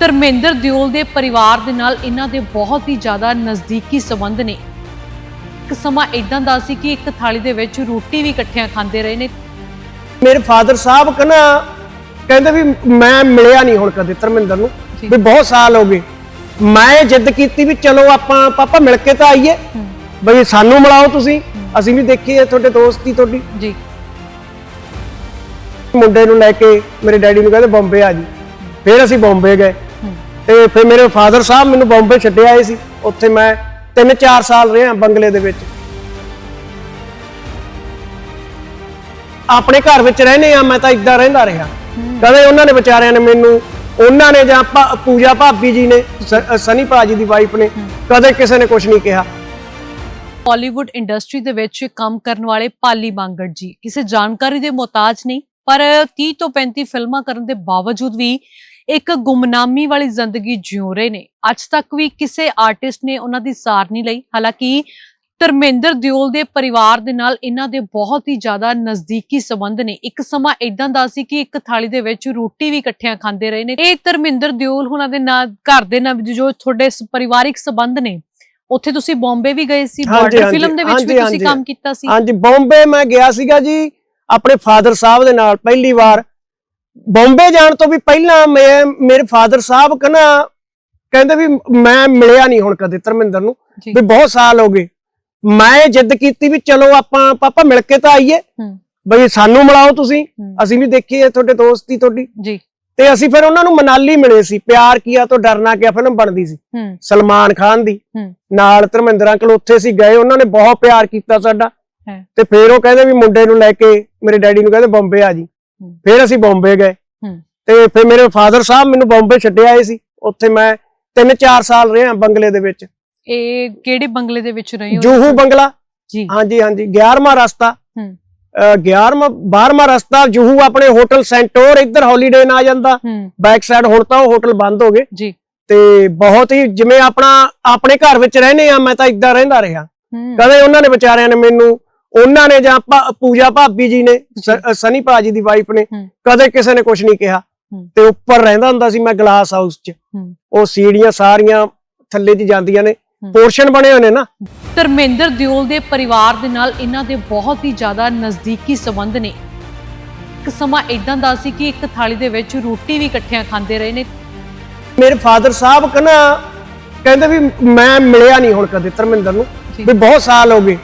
ਧਰਮਿੰਦਰ ਦਿਓਲ ਦੇ ਪਰਿਵਾਰ ਦੇ ਨਾਲ ਇਹਨਾਂ ਦੇ ਬਹੁਤ ਹੀ ਜ਼ਿਆਦਾ ਨਜ਼ਦੀਕੀ ਸੰਬੰਧ ਨੇ। ਇੱਕ ਸਮਾਂ ਇਦਾਂ ਦਾ ਸੀ ਕਿ ਇੱਕ ਥਾਲੀ ਦੇ ਵਿੱਚ ਰੋਟੀ ਵੀ ਇਕੱਠਿਆਂ ਖਾਂਦੇ ਰਹੇ ਨੇ। ਮੇਰੇ ਫਾਦਰ ਸਾਹਿਬ ਕਹਿੰਦਾ ਕਹਿੰਦੇ ਵੀ ਮੈਂ ਮਿਲਿਆ ਨਹੀਂ ਹੁਣ ਕਦੇ ਧਰਮਿੰਦਰ ਨੂੰ। ਵੀ ਬਹੁਤ ਸਾਲ ਹੋ ਗਏ। ਮੈਂ ਜਿੱਦ ਕੀਤੀ ਵੀ ਚਲੋ ਆਪਾਂ ਪਾਪਾ ਮਿਲ ਕੇ ਤਾਂ ਆਈਏ। ਬਈ ਸਾਨੂੰ ਮਿਲਾਓ ਤੁਸੀਂ। ਅਸੀਂ ਵੀ ਦੇਖੀਏ ਤੁਹਾਡੇ ਦੋਸਤੀ ਤੁਹਾਡੀ। ਜੀ। ਮੁੰਡੇ ਨੂੰ ਲੈ ਕੇ ਮੇਰੇ ਡੈਡੀ ਨੂੰ ਕਹਿੰਦੇ ਬੰਬੇ ਆ ਜੀ। ਫਿਰ ਅਸੀਂ ਬੰਬੇ ਗਏ। ਤੇ ਫਿਰ ਮੇਰੇ ਫਾਦਰ ਸਾਹਿਬ ਮੈਨੂੰ ਬੰਬੇ ਛੱਡੇ ਆਏ ਸੀ। ਉੱਥੇ ਮੈਂ 3-4 ਸਾਲ ਰਿਹਾ ਬੰਗਲੇ ਦੇ ਵਿੱਚ। ਆਪਣੇ ਘਰ ਵਿੱਚ ਰਹਿੰਦੇ ਆ ਮੈਂ ਤਾਂ ਇਦਾਂ ਰਹਿੰਦਾ ਰਿਹਾ। ਕਦੇ ਉਹਨਾਂ ਨੇ ਵਿਚਾਰਿਆਂ ਨੇ ਮੈਨੂੰ, ਉਹਨਾਂ ਨੇ ਜਾਂ ਪੂਜਾ ਭਾਬੀ ਜੀ ਨੇ ਸਨੀ ਭਾਜੀ ਦੀ ਵਾਈਫ ਨੇ, ਕਦੇ ਕਿਸੇ ਨੇ ਕੁਝ ਨਹੀਂ ਕਿਹਾ। ਬਾਲੀਵੁੱਡ ਇੰਡਸਟਰੀ ਦੇ ਵਿੱਚ ਕੰਮ ਕਰਨ ਵਾਲੇ ਪਾਲੀ ਬਾਂਗੜ ਜੀ। ਕਿਸੇ ਜਾਣਕਾਰੀ ਦੇ ਮੁਹਤਾਜ ਨਹੀਂ, ਪਰ 30 ਤੋਂ 35 ਫਿਲਮਾਂ ਕਰਨ ਦੇ ਬਾਵਜੂਦ ਵੀ ਇੱਕ ਗੁੰਮਨਾਮੀ ਵਾਲੀ ਜ਼ਿੰਦਗੀ ਜਿਉ ਰਹੇ ਨੇ। ਅੱਜ ਤੱਕ ਵੀ ਕਿਸੇ ਆਰਟਿਸਟ ਨੇ ਉਹਨਾਂ ਦੀ ਸਾਰ ਨਹੀਂ ਲਈ। ਹਾਲਾਂਕਿ ਧਰਮਿੰਦਰ ਦਿਓਲ ਦੇ ਪਰਿਵਾਰ ਦੇ ਨਾਲ ਇਹਨਾਂ ਦੇ ਬਹੁਤ ਹੀ ਜ਼ਿਆਦਾ ਨਜ਼ਦੀਕੀ ਸੰਬੰਧ ਨੇ। ਇੱਕ ਸਮਾਂ ਇਦਾਂ ਦਾ ਸੀ ਕਿ ਇੱਕ ਥਾਲੀ ਦੇ ਵਿੱਚ ਰੋਟੀ ਵੀ ਇਕੱਠਿਆਂ ਖਾਂਦੇ ਰਹੇ ਨੇ। ਇਹ ਧਰਮਿੰਦਰ ਦਿਓਲ ਉਹਨਾਂ ਦੇ ਨਾਲ ਘਰ ਦੇ ਨਾਲ ਜੋ ਤੁਹਾਡੇ ਪਰਿਵਾਰਿਕ ਸੰਬੰਧ ਨੇ ਉੱਥੇ ਤੁਸੀਂ ਬੰਬੇ ਵੀ ਗਏ ਸੀ ਬਾਰਡਰ ਫਿਲਮ ਦੇ ਵਿੱਚ ਵੀ ਤੁਸੀਂ। ਕੰਮ ਕੀਤਾ ਸੀ। ਹਾਂਜੀ ਬੰਬੇ ਮੈਂ ਗਿਆ ਸੀਗਾ ਜੀ ਆਪਣੇ ਫਾਦਰ ਸਾਹਿਬ ਦੇ ਨਾਲ ਪਹਿਲੀ ਵਾਰ। ਬੰਬੇ ਜਾਣ ਤੋਂ ਵੀ ਪਹਿਲਾਂ ਮੈਂ ਮੇਰੇ ਫਾਦਰ ਸਾਹਿਬ ਕਹਿੰਦਾ ਕਹਿੰਦੇ ਵੀ ਮੈਂ ਮਿਲਿਆ ਨਹੀਂ ਹੁਣ ਕਦੇ ਧਰਮਿੰਦਰ ਨੂੰ ਵੀ ਬਹੁਤ ਸਾਲ ਹੋ ਗਏ। ਮੈਂ ਜਿੱਦ ਕੀਤੀ ਵੀ ਚਲੋ ਆਪਾਂ ਪਾਪਾ ਮਿਲ ਕੇ ਤਾਂ ਆਈਏ। ਬਈ ਸਾਨੂੰ ਮਿਲਾਓ ਤੁਸੀਂ ਅਸੀਂ ਵੀ ਦੇਖੀਏ ਤੁਹਾਡੇ ਦੋਸਤੀ ਤੁਹਾਡੀ। ਜੀ। ਤੇ ਅਸੀਂ ਫਿਰ ਉਹਨਾਂ ਨੂੰ ਮਨਾਲੀ ਮਿਲੇ ਸੀ। ਪਿਆਰ ਕੀਆ ਤੋਂ ਡਰਨਾ ਕਿਆ ਫਿਲਮ ਬਣਦੀ ਸੀ। ਸਲਮਾਨ ਖਾਨ ਦੀ। ਨਾਲ ਧਰਮਿੰਦਰ ਅੰਕਲ ਉੱਥੇ ਸੀ ਗਏ ਉਹਨਾਂ ਨੇ ਬਹੁਤ ਪਿਆਰ ਕੀਤਾ ਸਾਡਾ। ਤੇ ਫਿਰ ਉਹ ਕਹਿੰਦੇ ਵੀ ਮੁੰਡੇ ਨੂੰ ਲੈ ਕੇ ਮੇਰੇ ਡੈਡੀ ਨੂੰ ਕਹਿੰਦੇ ਬੰਬੇ ਆ ਜੀ। ਫਿਰ ਅਸੀਂ ਬੰਬੇ ਗਏ। ਤੇ ਫਿਰ ਮੇਰੇ ਫਾਦਰ ਸਾਹਿਬ ਮੈਨੂੰ ਬੰਬੇ ਛੱਡੇ ਆਏ ਸੀ। ਉੱਥੇ ਮੈਂ 3-4 ਸਾਲ ਰਿਹਾ ਬੰਗਲੇ ਦੇ ਵਿੱਚ। ਇਹ ਕਿਹੜੇ ਬੰਗਲੇ ਦੇ ਵਿੱਚ ਰਹੇ ਹੋ? ਜੂਹੂ ਬੰਗਲਾ। ਜੀ। ਹਾਂਜੀ ਹਾਂਜੀ 11ਵਾਂ ਰਸਤਾ। ਹੂੰ। 11ਵਾਂ 12ਵਾਂ ਰਸਤਾ ਜੂਹੂ ਆਪਣੇ ਹੋਟਲ ਸੈਂਟੋਰ ਇੱਧਰ ਹੌਲੀਡੇ ਨਾ ਜਾਂਦਾ। ਬੈਕ ਸਾਈਡ ਹੁਣ ਤਾਂ ਉਹ ਹੋਟਲ ਬੰਦ ਹੋ ਗਏ। ਜੀ। ਤੇ ਬਹੁਤ ਹੀ ਜਿਵੇਂ ਆਪਣਾ ਆਪਣੇ ਘਰ ਵਿੱਚ ਰਹਿੰਦੇ ਆ ਮੈਂ ਤਾਂ ਇਦਾਂ ਰਹਿੰਦਾ ਰਿਹਾ। ਕਦੇ ਉਹਨਾਂ ਨੇ ਵਿਚਾਰਿਆਂ ਨੇ ਮੈਨੂੰ ਉਹਨਾਂ ਨੇ ਜਾਂ ਪੂਜਾ ਭਾਬੀ ਜੀ ਨੇ ਸਨੀ ਭਾਜੀ ਦੀ ਵਾਈਫ ਨੇ। ਕਦੇ ਕਿਸੇ ਨੇ ਕੁਝ ਨਹੀਂ ਕਿਹਾ। ਤੇ ਉੱਪਰ ਰਹਿੰਦਾ ਹੁੰਦਾ ਸੀ ਮੈਂ ਗਲਾਸ ਹਾਊਸ 'ਚ। ਉਹ ਸੀੜੀਆਂ ਸਾਰੀਆਂ ਥੱਲੇ 'ਚ ਜਾਂਦੀਆਂ ਨੇ। ਪੋਰਸ਼ਨ ਬਣੇ ਹੋਏ ਨੇ ਨਾ। ਧਰਮਿੰਦਰ ਦਿਓਲ ਦੇ ਪਰਿਵਾਰ ਦੇ ਨਾਲ ਇਹਨਾਂ ਦੇ ਬਹੁਤ ਹੀ ਜ਼ਿਆਦਾ ਨਜ਼ਦੀਕੀ ਸੰਬੰਧ ਨੇ। ਇੱਕ ਸਮਾਂ ਇਦਾਂ ਦਾ ਸੀ ਕਿ ਇੱਕ ਥਾਲੀ ਦੇ ਵਿੱਚ ਰੋਟੀ ਵੀ ਇਕੱਠਿਆਂ ਖਾਂਦੇ ਰਹੇ ਨੇ। ਮੇਰੇ ਫਾਦਰ ਸਾਹਿਬ ਕਹਿੰਦਾ ਕਹਿੰਦੇ ਵੀ ਮੈਂ ਮਿਲਿਆ ਨਹੀਂ ਹੁਣ ਕਦੇ ਧਰਮਿੰਦਰ ਨੂੰ। ਵੀ ਬਹੁਤ ਸਾਲ ਹੋ ਗਏ।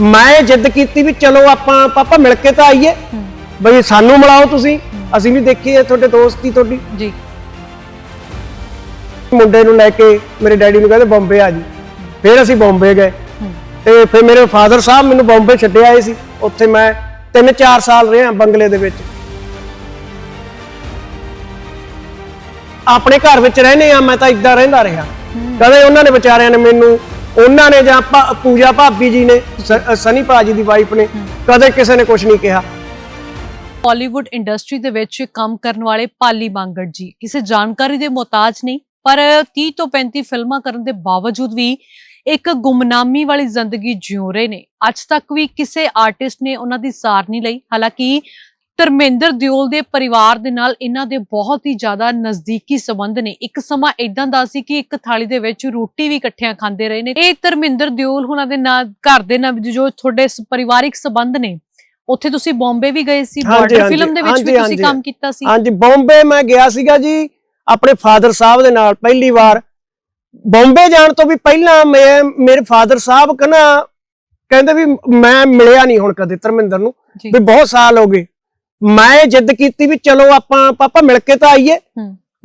ਮੈਂ ਜਿੱਦ ਕੀਤੀ ਵੀ ਚਲੋ ਆਪਾਂ ਪਾਪਾ ਮਿਲ ਕੇ ਤਾਂ ਆਈਏ। ਹੂੰ ਬਈ ਸਾਨੂੰ ਮਿਲਾਓ ਤੁਸੀਂ ਅਸੀਂ ਵੀ ਦੇਖੀਏ ਤੁਹਾਡੇ ਦੋਸਤੀ ਤੁਹਾਡੀ। ਜੀ। ਮੁੰਡੇ ਨੂੰ ਲੈ ਕੇ ਮੇਰੇ ਡੈਡੀ ਨੂੰ ਕਹਿੰਦੇ ਬੰਬੇ ਆ ਜੀ। ਫਿਰ ਅਸੀਂ ਬੰਬੇ ਗਏ। ਹੂੰ ਤੇ ਫਿਰ ਮੇਰੇ ਫਾਦਰ ਸਾਹਿਬ ਮੈਨੂੰ ਬੰਬੇ ਛੱਡੇ ਆਏ ਸੀ। ਉੱਥੇ ਮੈਂ 3-4 ਸਾਲ ਰਿਹਾ ਬੰਗਲੇ ਦੇ ਵਿੱਚ। ਆਪਣੇ ਘਰ ਵਿੱਚ ਰਹਿੰਦੇ ਆ ਮੈਂ ਤਾਂ ਇਦਾਂ ਰਹਿੰਦਾ ਰਿਹਾ। ਹੂੰ ਕਦੇ ਉਹਨਾਂ ਨੇ ਵਿਚਾਰਿਆਂ ਨੇ ਮੈਨੂੰ ਉਹਨਾਂ ਨੇ ਜਾਂ ਪੂਜਾ ਭਾਬੀ ਜੀ ਨੇ ਸਨੀ ਭਾਜੀ ਦੀ ਵਾਈਫ ਨੇ ਕਦੇ ਕਿਸੇ ਨੇ ਕੁਝ ਨਹੀਂ ਕਿਹਾ। ਬਾਲੀਵੁੱਡ ਇੰਡਸਟਰੀ ਦੇ ਵਿੱਚ ਕੰਮ ਕਰਨ ਵਾਲੇ ਪਾਲੀ ਬਾਂਗੜ ਜੀ ਕਿਸੇ ਜਾਣਕਾਰੀ ਦੇ ਮੁਹਤਾਜ ਨਹੀਂ ਪਰ 30 ਤੋਂ 35 ਫਿਲਮਾਂ ਕਰਨ ਦੇ ਬਾਵਜੂਦ ਵੀ ਇੱਕ ਗੁੰਮਨਾਮੀ ਵਾਲੀ ਜ਼ਿੰਦਗੀ ਜਿਉ ਰਹੇ ਨੇ। ਅੱਜ ਤੱਕ ਵੀ ਕਿਸੇ ਆਰਟਿਸਟ ਨੇ ਉਹਨਾਂ ਦੀ ਸਾਰ ਨਹੀਂ ਲਈ ਹਾਲਾਂਕਿ ਧਰਮਿੰਦਰ ਦਿਓਲ ਦੇ ਪਰਿਵਾਰ ਦੇ ਨਾਲ ਇਹਨਾਂ ਦੇ ਬਹੁਤ ਹੀ ਜ਼ਿਆਦਾ ਨਜ਼ਦੀਕੀ ਸੰਬੰਧ ਨੇ। ਇੱਕ ਸਮਾਂ ਇਦਾਂ ਦਾ ਸੀ ਕਿ ਇੱਕ ਥਾਲੀ ਦੇ ਵਿੱਚ ਰੋਟੀ ਵੀ ਇਕੱਠਿਆਂ ਖਾਂਦੇ ਰਹੇ ਨੇ। ਇਹ ਧਰਮਿੰਦਰ ਦਿਓਲ ਉਹਨਾਂ ਦੇ ਨਾਲ ਘਰ ਦੇ ਨਾਲ ਜੋ ਤੁਹਾਡੇ ਪਰਿਵਾਰਿਕ ਸੰਬੰਧ ਨੇ ਉੱਥੇ ਤੁਸੀਂ ਬੰਬੇ ਵੀ ਗਏ ਸੀ ਬਾਰਡਰ ਫਿਲਮ ਦੇ ਵਿੱਚ ਵੀ ਤੁਸੀਂ। ਕੰਮ ਕੀਤਾ ਸੀ। ਹਾਂਜੀ ਬੰਬੇ ਮੈਂ ਗਿਆ ਸੀਗਾ ਜੀ ਆਪਣੇ ਫਾਦਰ ਸਾਹਿਬ ਦੇ ਨਾਲ ਪਹਿਲੀ ਵਾਰ। ਬੰਬੇ ਜਾਣ ਤੋਂ ਵੀ ਪਹਿਲਾਂ ਮੈਂ ਮੇਰੇ ਫਾਦਰ ਸਾਹਿਬ ਕਹਿੰਦਾ ਕਹਿੰਦੇ ਵੀ ਮੈਂ ਮਿਲਿਆ ਨਹੀਂ ਹੁਣ ਕਦੇ ਧਰਮਿੰਦਰ ਨੂੰ। ਵੀ ਬਹੁਤ ਸਾਲ ਹੋ ਗਏ। ਮੈਂ ਜਿੱਦ ਕੀਤੀ ਵੀ ਚਲੋ ਆਪਾਂ ਪਾਪਾ ਮਿਲ ਕੇ ਤਾਂ ਆਈਏ।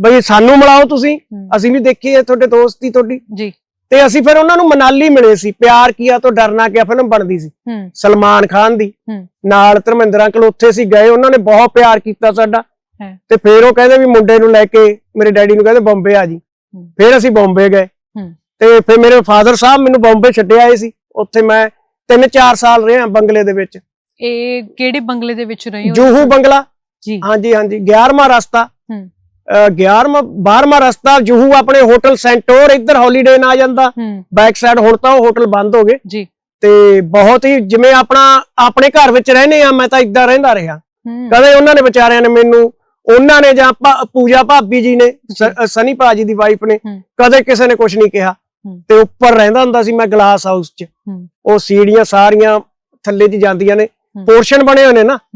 ਬਈ ਸਾਨੂੰ ਮਿਲਾਓ ਤੁਸੀਂ। ਅਸੀਂ ਵੀ ਦੇਖੀਏ ਤੁਹਾਡੇ ਦੋਸਤੀ ਤੁਹਾਡੀ। ਜੀ। ਤੇ ਅਸੀਂ ਫਿਰ ਉਹਨਾਂ ਨੂੰ ਮਨਾਲੀ ਮਿਲੇ ਸੀ। ਪਿਆਰ ਕੀਆ ਤੋਂ ਡਰਨਾ ਕਿਆ ਫਿਲਮ ਬਣਦੀ ਸੀ। ਸਲਮਾਨ ਖਾਨ ਦੀ। ਨਾਲ ਧਰਮਿੰਦਰ ਅੰਕਲ ਉੱਥੇ ਸੀ ਗਏ ਉਹਨਾਂ ਨੇ ਬਹੁਤ ਪਿਆਰ ਕੀਤਾ ਸਾਡਾ। ਤੇ ਫਿਰ ਉਹ ਕਹਿੰਦੇ ਵੀ ਮੁੰਡੇ ਨੂੰ ਲੈ ਕੇ ਮੇਰੇ ਡੈਡੀ ਨੂੰ ਕਹਿੰਦੇ ਬੰਬੇ ਆ ਜੀ। ਫਿਰ ਅਸੀਂ ਬੰਬੇ ਗਏ। ਤੇ ਫਿਰ ਮੇਰੇ ਫਾਦਰ ਸਾਹਿਬ ਮੈਨੂੰ ਬੰਬੇ ਛੱਡੇ ਆਏ ਸੀ। ਉੱਥੇ ਮੈਂ 3-4 ਸਾਲ ਰਿਹਾ ਬੰਗਲੇ ਦੇ ਵਿੱਚ। ਇਹ ਕਿਹੜੇ ਬੰਗਲੇ ਦੇ ਵਿੱਚ ਰਹੇ ਹੋ? ਜੂਹੂ ਬੰਗਲਾ। ਜੀ। ਹਾਂਜੀ ਹਾਂਜੀ 11ਵਾਂ ਰਸਤਾ। ਹੂੰ। 11ਵਾਂ 12ਵਾਂ ਰਸਤਾ ਜੂਹੂ ਆਪਣੇ ਹੋਟਲ ਸੈਂਟੋਰ ਇੱਧਰ ਹੌਲੀਡੇ ਨਾ ਜਾਂਦਾ। ਬੈਕ ਸਾਈਡ ਹੁਣ ਤਾਂ ਉਹ ਹੋਟਲ ਬੰਦ ਹੋ ਗਏ। ਜੀ। ਤੇ ਬਹੁਤ ਹੀ ਜਿਵੇਂ ਆਪਣਾ ਆਪਣੇ ਘਰ ਵਿੱਚ ਰਹਿੰਦੇ ਆ ਮੈਂ ਤਾਂ ਇਦਾਂ ਰਹਿੰਦਾ ਰਿਹਾ। ਕਦੇ ਉਹਨਾਂ ਨੇ ਵਿਚਾਰਿਆਂ ਨੇ ਮੈਨੂੰ ਉਹਨਾਂ ਨੇ ਜਾਂ ਪੂਜਾ ਭਾਬੀ ਜੀ ਨੇ ਸਨੀ ਭਾਜੀ ਦੀ ਵਾਈਫ ਨੇ। ਕਦੇ ਕਿਸੇ ਨੇ ਕੁਝ ਨਹੀਂ ਕਿਹਾ। ਤੇ ਉੱਪਰ ਰਹਿੰਦਾ ਹੁੰਦਾ ਸੀ ਮੈਂ ਗਲਾਸ ਹਾਊਸ 'ਚ। ਉਹ ਸੀੜੀਆਂ ਸਾਰੀਆਂ ਥੱਲੇ 'ਚ ਜਾਂਦੀਆਂ ਨੇ। ਪੋਰਸ਼ਨ ਬਣੇ ਹੋਏ ਨੇ ਨਾ।